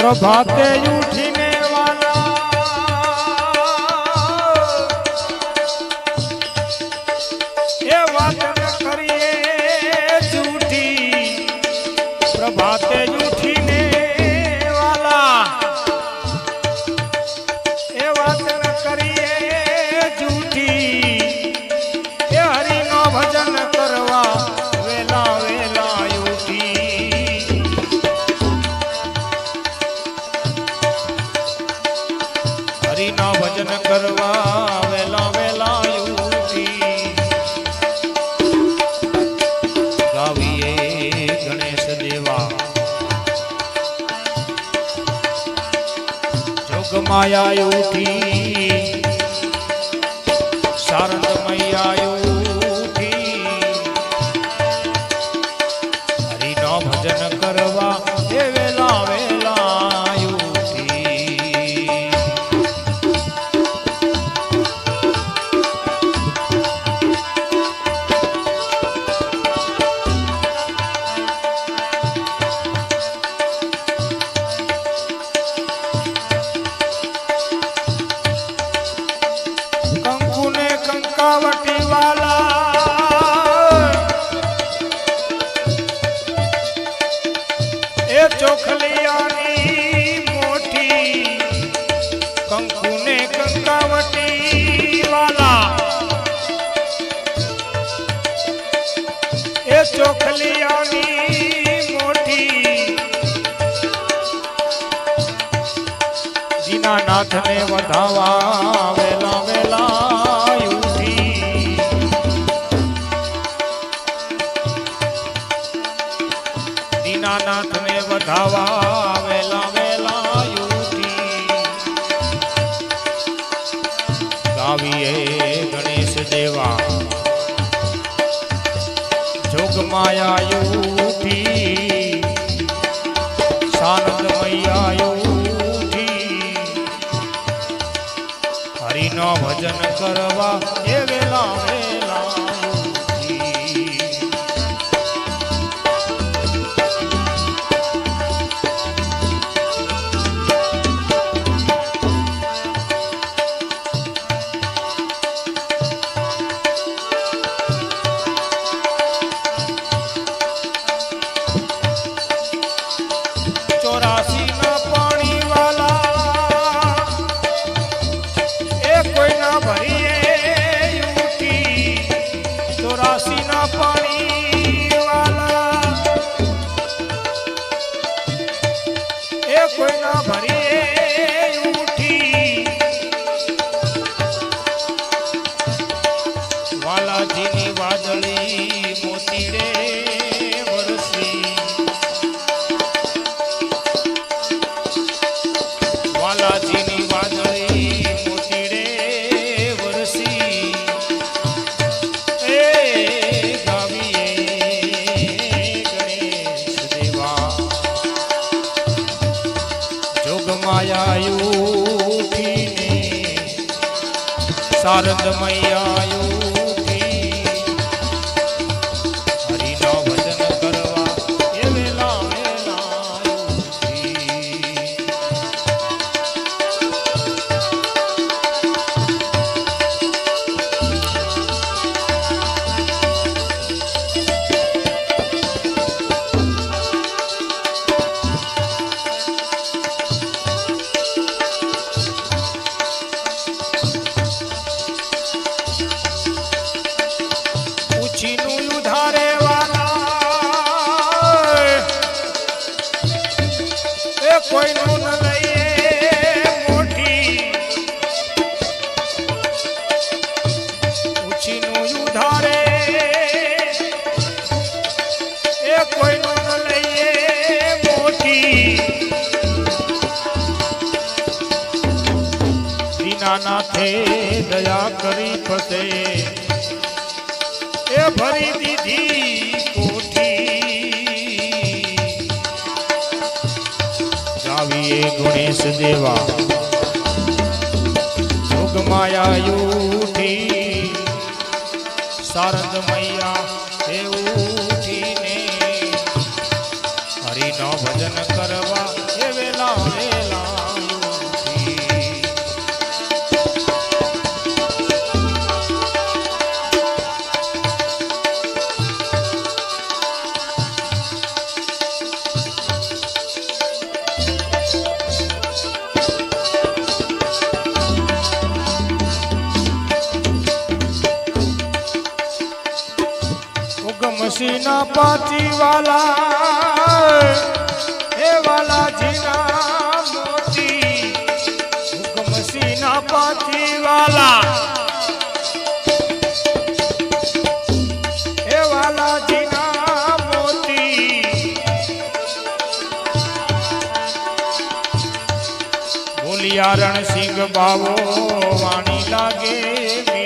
Pro bateio ભજન કરવા વેલા વેલા ગાવીએ ગણેશ દેવા. જોગમાયા યુથી ચોખલિયાની મોટી જીના નાથને વધાવા વેલા વેલા ઉઠી જીના નાથને વધાવા વેલા વેલા ગાવીએ ગણેશ દેવા. સુખમય આયુથી સાનંદમય આયુથી હરિનો ભજન કરવા એ વેલા નારદ મૈયા નાથે દયા કરી પતે એ ભરી દીધી કોઠી. જાવીએ ગણેશ દેવા. જોગમાયા યુઠી શારદ મૈયા ઉગમસીના પાતી વાલા એ વાલા જીના મોતી ઉગમસીના પાતી વાલા એ વાલા જીના મોતી બોલિયા રણસિંહ બાવો વાણી લાગે